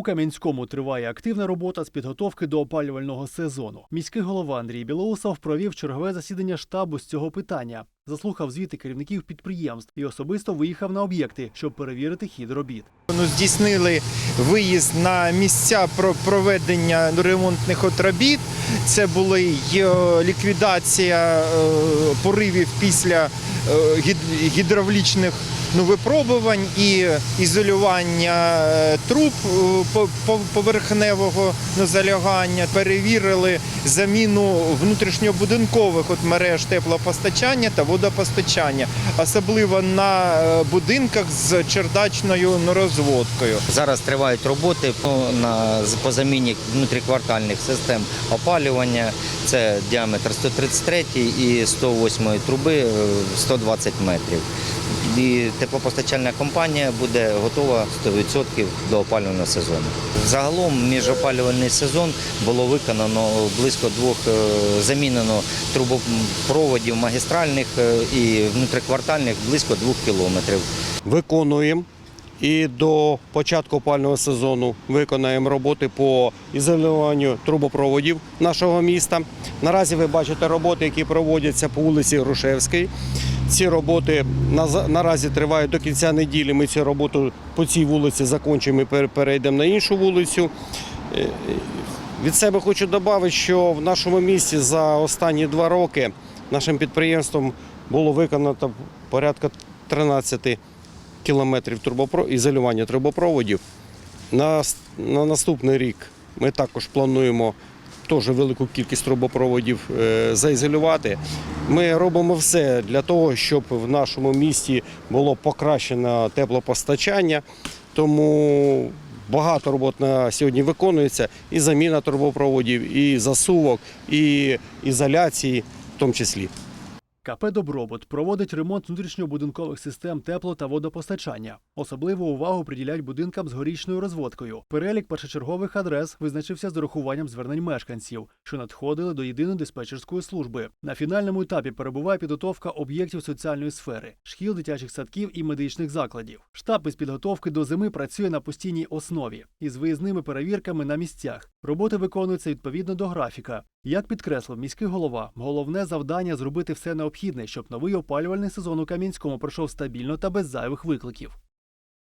У Кам'янському триває активна робота з підготовки до опалювального сезону. Міський голова Андрій Білоусов провів чергове засідання штабу з цього питання, заслухав звіти керівників підприємств і особисто виїхав на об'єкти, щоб перевірити хід робіт. Ну, здійснили виїзд на місця про проведення ремонтних робіт. Це були ліквідація е, поривів після е, гідравлічних ну, випробувань і ізолювання е, труб по- по- поверхневого ну, залягання. Перевірили заміну внутрішньобудинкових от мереж теплопостачання та водопостачання, особливо на е, будинках з чердачною розводкою. Зараз тривають роботи по, заміні внутріквартальних систем опалювання. Це діаметр 133 і 108 труби е, 120 метрів. І теплопостачальна компанія буде готова 100% до опалювального сезону. Загалом міжопалювальний сезон було виконано близько двох е, замінено трубопроводів магістральних е, і внутриквартальних близько двох кілометрів. виконуємо. І до початку опального сезону виконаємо роботи по ізолюванню трубопроводів нашого міста. Наразі ви бачите роботи, які проводяться по вулиці Грушевській. Ці роботи наразі тривають до кінця неділі. Ми цю роботу по цій вулиці закінчимо і перейдемо на іншу вулицю. Е, Від себе хочу додати, що в нашому місті за останні два роки нашим підприємством було виконано порядка 13 кілометрів ізолювання трубопроводів. На... на наступний рік ми також плануємо теж велику кількість трубопроводів е, заізолювати. Ми робимо все для того, щоб в нашому місті було покращено теплопостачання. Тому багато робот на сьогодні виконується. І заміна трубопроводів, і засувок, і ізоляції в тому числі. КП Добробут проводить ремонт внутрішньобудинкових систем тепло та водопостачання. Особливу увагу приділяють будинкам з горічною розводкою. Перелік першочергових адрес визначився з урахуванням звернень мешканців, що надходили до єдиної диспетчерської служби. На фінальному етапі перебуває підготовка об'єктів соціальної сфери, шкіл, дитячих садків і медичних закладів. Штаб із підготовки до зими працює на постійній основі із виїзними перевірками на місцях. Роботи виконуються відповідно до графіка. Як підкреслив міський голова, головне завдання зробити все необхідне, щоб новий опалювальний сезон у Кам'янському пройшов стабільно та без зайвих викликів.